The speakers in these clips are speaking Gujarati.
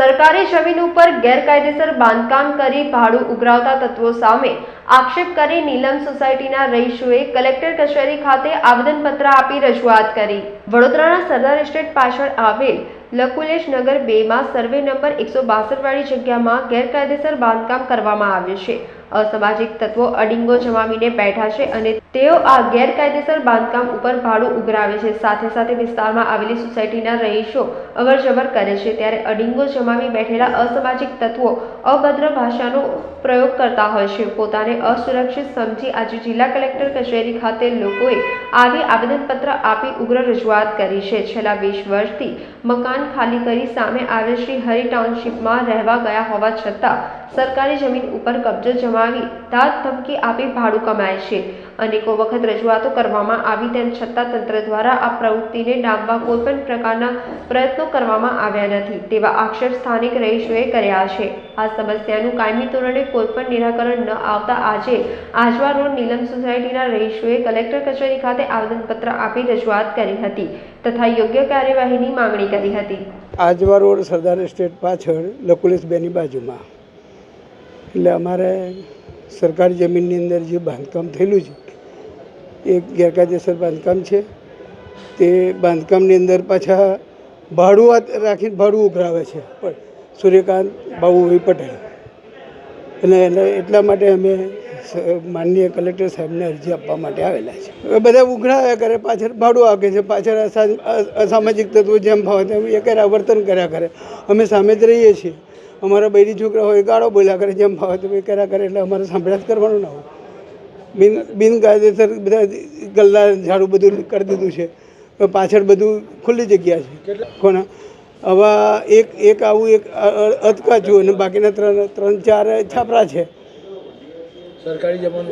સરકારી જમીન ઉપર ગેરકાયદેસર બાંધકામ કરી ભાડું ઉઘરાવતા તત્વો સામે આક્ષેપ કરી નીલમ સોસાયટીના રહીશોએ કલેક્ટર કચેરી ખાતે આવેદનપત્ર આપી રજૂઆત કરી. વડોદરાના સરદાર એસ્ટેટ પાછળ આવેલ લકુલેશ નગર બેમાં સર્વે નંબર એકસો વાળી જગ્યામાં ગેરકાયદેસર બાંધકામ કરવામાં આવ્યું છે. અસામાજિક તત્વો અડિંગો જમાવીને બેઠા છે અને તેઓ આ ગેરકાયદેસર બાંધકામ ઉપર ભાડું ઉઘરાવે છે. સાથે સાથે વિસ્તારમાં આવેલી સોસાયટીના રહીશો અવરજવર કરે છે. ત્યારે અડિંગો જમાવી બેઠેલા અસામાજિક તત્વો અભદ્ર ભાષાનો પ્રયોગ કરતા હોય છે. પોતાને અસુરક્ષિત સમજી આજે જિલ્લા કલેક્ટર કચેરી ખાતે લોકોએ આવી આવેદનપત્ર આપી ઉગ્ર રજૂઆત કરી છે. છેલ્લા વીસ વર્ષથી મકાન ખાલી કરી સામે આવેલ શ્રી હરિ ટાઉનશીપમાં રહેવા ગયા હોવા છતાં સરકારી જમીન ઉપર કબજો જમાવી દાદ ધમકી આપી ભાડું કમાય છે અનેકો વખત રજૂઆતો કરવામાં આવી તેમ છતાં તંત્ર દ્વારા આ પ્રવૃત્તિને ડામવા કોઈપણ પ્રકારના પ્રયત્નો કરવામાં આવ્યા નથી, તેવા આક્ષેપ સ્થાનિક રહીશોએ કર્યા છે. આ સમસ્યાનું કાયમી ધોરણે કોઈપણ નિરાકરણ ન આવતા આજે આજવા રોડ નીલમ સોસાયટીના રહીશોએ કલેક્ટર કચેરી ખાતે આવેદનપત્ર આપી રજૂઆત કરી હતી તથા યોગ્ય કાર્યવાહીની માંગણી કરી હતી. આજવા રોડ સરદાર એસ્ટેટ પાછળ લકુલેશબેની બાજુમાં. એટલે અમારે સરકારી જમીનની અંદર જે બાંધકામ થયેલું છે એ ગેરકાયદેસર બાંધકામ છે. તે બાંધકામની અંદર પાછા ભાડું રાખીને ભાડું ઉઘરાવે છે. પણ સૂર્યકાંત બાબુભાઈ પટેલ. અને એટલે એટલા માટે અમે માનનીય કલેક્ટર સાહેબને અરજી આપવા માટે આવેલા છે. હવે બધા ઉઘરાવ્યા કરે, પાછળ ભાડું આપે છે, પાછળ અસામાજિક તત્વો જેમ ભાવે તેમ એ કર્યા વર્તન કર્યા કરે. અમે સામે જ રહીએ છીએ. અમારા બૈરી છોકરા હોય, ગાળો બોલ્યા કરે, જેમ ભાવે તેમ એ કર્યા કરે, એટલે અમારે સાંભળ્યા જ કરવાનું ના હોય. બિન બિનકાયદેસર બધા ગલ્લા ઝાડું બધું કરી દીધું છે. પાછળ બધું ખુલ્લી જગ્યા છે. કોના હવે એક એક આવું એક અ- અ- અટકાચું અને બાકીના ત્રણ ત્રણ ચાર છાપરા છે.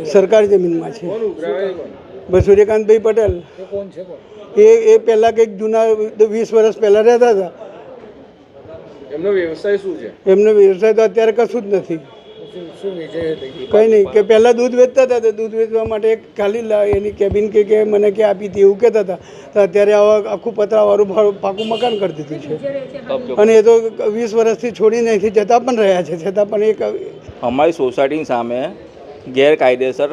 સરકારી જમીનમાં. છે. સૂર્યકાંતભાઈ પટેલ. એ એ પહેલાં કંઈક જૂના વીસ વર્ષ પહેલાં રહેતા હતા. એમનો વ્યવસાય શું છે? એમનો વ્યવસાય તો અત્યારે કશું જ નથી? કંઈ નહીં કે પહેલાં દૂધ વેચતા હતા તો દૂધ વેચવા માટે એક ખાલી લા- એની કેબિન કે કે મને કે આપી હતી એવું કહેતા હતા. તો અત્યારે આવા આખું પતરાવાળું પાકું મકાન કરી દીધું છે. અને એ તો વીસ વર્ષથી છોડીને અહીંથી જતા પણ રહ્યા છે છતાં પણ એક અમારી સોસાયટીની સામે ગેરકાયદેસર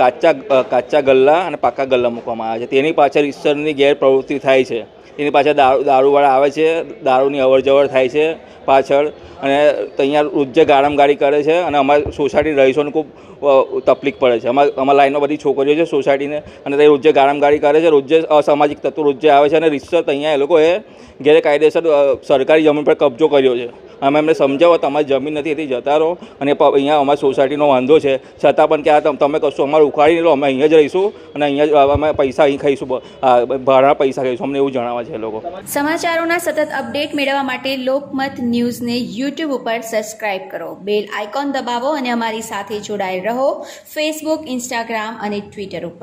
કાચા કાચા ગલ્લા અને પાકા ગલ્લા મૂકવામાં આવે છે. તેની પાછળ ઈશ્વરની ગેરપ્રવૃત્તિ થાય છે. તેની પાછળ દારૂ, દારૂવાળા આવે છે, દારૂની અવરજવર થાય છે પાછળ અને અહીંયા રોજે ગાળામગાળી કરે છે અને અમારી સોસાયટી રહીશોને ખૂબ તકલીફ પડે છે. અમારા અમારા લાઈનમાં બધી છોકરીઓ છે સોસાયટીને અને તે રોજે ગાળામગાળી કરે છે રોજે અસામાજિક તત્વો રોજે આવે છે અને રીતસર અહીંયા એ લોકોએ ગેરકાયદેસર સરકારી જમીન પર કબજો કર્યો છે. અમે એમને સમજાવો, તમારી જમીન નથી, એથી જતા રહો. અને અહીંયા અમારી સોસાયટીનો વાંધો છે. છતાં પણ કે આ તમે કશું અમારે ઉખાડી લો, અમે અહીંયા જ રહીશું અને અહીંયા અમે પૈસા અહીં ખાઈશું ભાડા પૈસા ખાઈશું, અમને એવું જણાવે છે લોકો. સમાચારોના સતત અપડેટ મેળવવા માટે લોકમત ન્યૂઝને યુટ્યુબ ઉપર સબસ્ક્રાઇબ કરો. બેલ આઇકોન દબાવો અને અમારી સાથે જોડાયેલ રહો. ફેસબુક ઇન્સ્ટાગ્રામ અને ટ્વિટર ઉપર.